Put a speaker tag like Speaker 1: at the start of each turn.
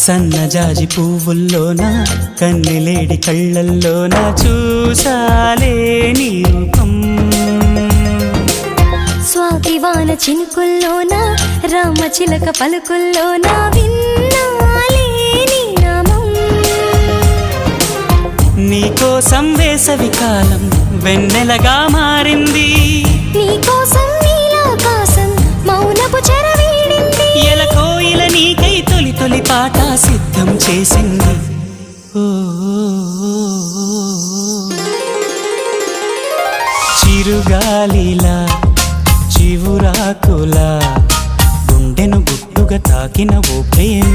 Speaker 1: సన్నజాజి పువ్వుల్లోన కన్నెలేడి కళ్ళల్లోన చూసాలే నీ రూపం.
Speaker 2: స్వాతి వాన చినుకుల్లోన రామ చిలక పలుకుల్లోన విన్నాలే నీ నామం.
Speaker 1: నీకోసం వేసవి కాలం వెన్నెలగా మారింది. చేసింది. చిరుగాలిలా చివురాకులా గుండెను గుట్టుగా తాకిన ఓ ప్రేమ.